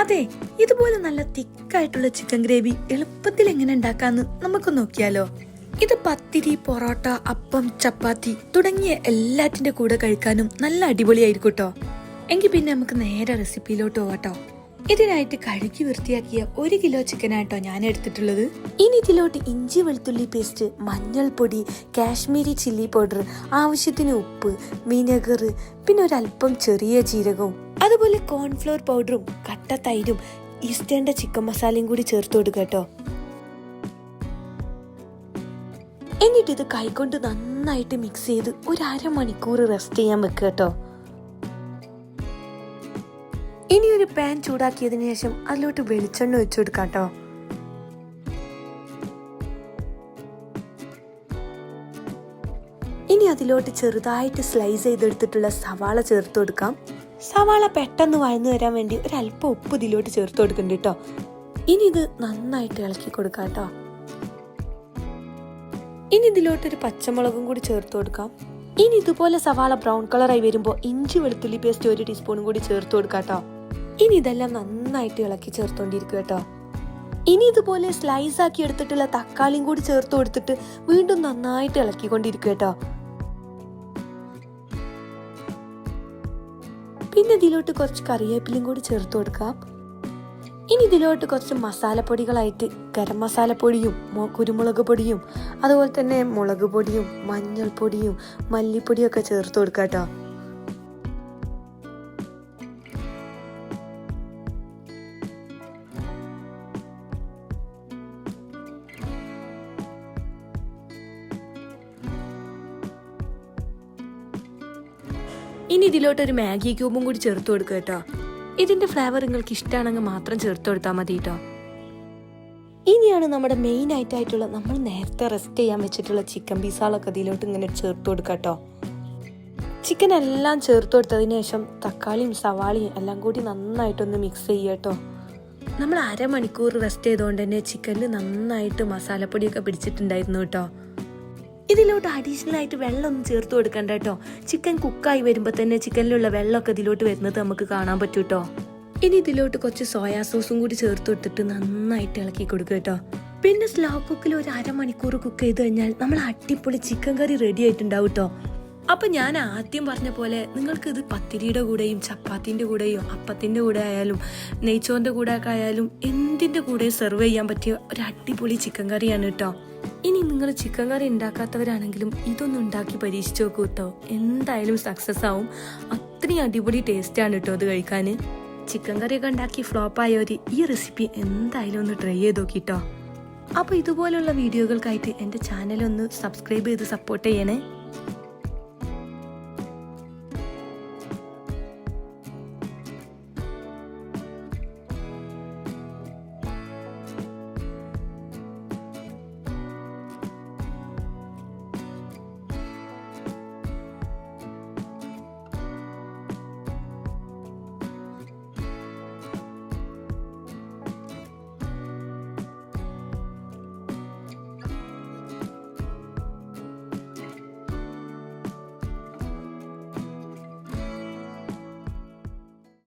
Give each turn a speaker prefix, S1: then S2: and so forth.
S1: അതെ ഇതുപോലെ നല്ല തിക്കായിട്ടുള്ള ചിക്കൻ ഗ്രേവി എളുപ്പത്തിൽ എങ്ങനെ ഉണ്ടാക്കാന്ന് നമുക്ക് നോക്കിയാലോ. ഇത് പത്തിരി പൊറോട്ട അപ്പം ചപ്പാത്തി തുടങ്ങിയ എല്ലാറ്റിന്റെ കൂടെ കഴിക്കാനും നല്ല അടിപൊളിയായിരിക്കും കേട്ടോ എങ്കിൽ പിന്നെ നമുക്ക് നേരെ റെസിപ്പിയിലോട്ട് പോവാട്ടോ. ഇതിനായിട്ട് കഴുകി വൃത്തിയാക്കിയ ഒരു കിലോ ചിക്കനായിട്ടോ ഞാൻ എടുത്തിട്ടുള്ളത്. ഇനി ഇതിലോട്ട് ഇഞ്ചി വെളുത്തുള്ളി പേസ്റ്റ് മഞ്ഞൾപ്പൊടി കാശ്മീരി ചില്ലി പൗഡർ ആവശ്യത്തിന് ഉപ്പ് വിനെഗർ പിന്നെ ഒരല്പം ചെറിയ ജീരകവും. അതുപോലെ കോൺഫ്ലോർ പൗഡറും കട്ട തൈരും ഈസ്റ്റേണ്ട ചിക്കൻ മസാലയും കൂടി ചേർത്ത് കൊടുക്കുക കേട്ടോ. എന്നിട്ട് ഇത് കൈകൊണ്ട് നന്നായിട്ട് മിക്സ് ചെയ്ത് ഒരു അരമണിക്കൂർ റെസ്റ്റ് ചെയ്യാൻ വെക്കുക കേട്ടോ. ഇനി ഒരു പാൻ ചൂടാക്കിയതിനു ശേഷം അതിലോട്ട് വെളിച്ചെണ്ണ ഒഴിച്ചു കൊടുക്കാം കേട്ടോ. ഇനി അതിലോട്ട് ചെറുതായിട്ട് സ്ലൈസ് ചെയ്തെടുത്തിട്ടുള്ള സവാള ചേർത്ത് കൊടുക്കാം. സവാള പെട്ടെന്ന് വഴന്നു വരാൻ വേണ്ടി ഒരല്പം ഉപ്പ് ഇതിലോട്ട് ചേർത്ത് കൊടുക്കുന്നുണ്ട് കേട്ടോ. ഇനി ഇത് നന്നായിട്ട് ഇളക്കി കൊടുക്കാം കേട്ടോ. ഇനി ഇതിലോട്ട് ഒരു പച്ചമുളകും കൂടി ചേർത്ത് കൊടുക്കാം. ഇനി ഇതുപോലെ സവാള ബ്രൗൺ കളറായി വരുമ്പോൾ ഇഞ്ചി വെളുത്തുള്ളി പേസ്റ്റ് ഒരു ടീസ്പൂണും കൂടി ചേർത്ത് കൊടുക്കാം കേട്ടോ. ഇനി ഇതെല്ലാം നന്നായിട്ട് ഇളക്കി ചേർത്തോണ്ടിരിക്കും കേട്ടോ. ഇനി ഇതുപോലെ സ്ലൈസ് ആക്കി എടുത്തിട്ടുള്ള തക്കാളിയും കൂടി ചേർത്ത് കൊടുത്തിട്ട് വീണ്ടും നന്നായിട്ട് ഇളക്കിക്കൊണ്ടിരിക്കുക കേട്ടോ. പിന്നെ ഇതിലോട്ട് കുറച്ച് കറിവേപ്പിലയും കൂടി ചേർത്ത് കൊടുക്കാം ഇനി ഇതിലോട്ട് കുറച്ച് മസാലപ്പൊടികളായിട്ട് ഗരം മസാലപ്പൊടിയും കുരുമുളക് പൊടിയും അതുപോലെ തന്നെ മുളക് പൊടിയും മഞ്ഞൾപ്പൊടിയും മല്ലിപ്പൊടിയും ഒക്കെ ചേർത്ത് കൊടുക്കാം കേട്ടോ. ഇനി ഇതിലോട്ട് ഒരു മാഗി ക്യൂബും കൂടി ചേർത്ത് കൊടുക്കുക കേട്ടോ. ഇതിന്റെ ഫ്ലേവർ നിങ്ങൾക്ക് ഇഷ്ടമാണെങ്കിൽ മാത്രം ചേർത്ത് കൊടുത്താൽ മതി കേട്ടോ. ഇനിയാണ് നമ്മുടെ മെയിൻ ആയിട്ടായിട്ടുള്ള നമ്മൾ നേരത്തെ റെസ്റ്റ് ചെയ്യാൻ വെച്ചിട്ടുള്ള ചിക്കൻ പീസാളൊക്കെ ഇതിലോട്ട് ഇങ്ങനെ ചേർത്ത് കൊടുക്കുക കേട്ടോ. ചിക്കൻ എല്ലാം ചേർത്ത് കൊടുത്തതിന് ശേഷം തക്കാളിയും സവാളയും എല്ലാം കൂടി നന്നായിട്ടൊന്ന് മിക്സ് ചെയ്യുക കേട്ടോ. നമ്മൾ അരമണിക്കൂർ റെസ്റ്റ് ചെയ്തുകൊണ്ട് തന്നെ ചിക്കനിൽ നന്നായിട്ട് മസാലപ്പൊടിയൊക്കെ പിടിച്ചിട്ടുണ്ടായിരുന്നു കേട്ടോ. ഇതിലോട്ട് അഡീഷണൽ ആയിട്ട് വെള്ളമൊന്നും ചേർത്ത് കൊടുക്കണ്ട കേട്ടോ. ചിക്കൻ കുക്കായി വരുമ്പോൾ തന്നെ ചിക്കനിലുള്ള വെള്ളമൊക്കെ ഇതിലോട്ട് വരുന്നത് നമുക്ക് കാണാൻ പറ്റും കേട്ടോ ഇനി ഇതിലോട്ട് കുറച്ച് സോയാ സോസും കൂടി ചേർത്ത് കൊടുത്തിട്ട് നന്നായിട്ട് ഇളക്കി കൊടുക്കുക കേട്ടോ. പിന്നെ സ്ലോ കുക്കിൽ ഒരു അരമണിക്കൂർ കുക്ക് ചെയ്ത് കഴിഞ്ഞാൽ നമ്മൾ അടിപൊളി ചിക്കൻ കറി റെഡി ആയിട്ടുണ്ടാവും കേട്ടോ അപ്പൊ ഞാൻ ആദ്യം പറഞ്ഞ പോലെ നിങ്ങൾക്ക് ഇത് പത്തിരിയുടെ കൂടെയും ചപ്പാത്തിന്റെ കൂടെയും അപ്പത്തിന്റെ കൂടെ ആയാലും നെയ്ച്ചോറിന്റെ കൂടെ ഒക്കെ ആയാലും എന്തിന്റെ കൂടെ സെർവ് ചെയ്യാൻ പറ്റിയ ഒരു അടിപൊളി ചിക്കൻ കറിയാണ് കേട്ടോ. ഇനി നിങ്ങൾ ചിക്കൻ കറി ഉണ്ടാക്കാത്തവരാണെങ്കിലും ഇതൊന്നും ഉണ്ടാക്കി പരീക്ഷിച്ച് നോക്കൂ കേട്ടോ. എന്തായാലും സക്സസ് ആവും. അത്രയും അടിപൊളി ടേസ്റ്റ് ആണ് കേട്ടോ അത് കഴിക്കാൻ. ചിക്കൻ കറിയൊക്കെ ഉണ്ടാക്കി ഫ്ലോപ്പ് ആയവർ ഈ റെസിപ്പി എന്തായാലും ഒന്ന് ട്രൈ ചെയ്ത് നോക്കിട്ടോ അപ്പോൾ ഇതുപോലുള്ള വീഡിയോകൾക്കായിട്ട് എന്റെ ചാനൽ ഒന്ന് സബ്സ്ക്രൈബ് ചെയ്ത് സപ്പോർട്ട് ചെയ്യണേ.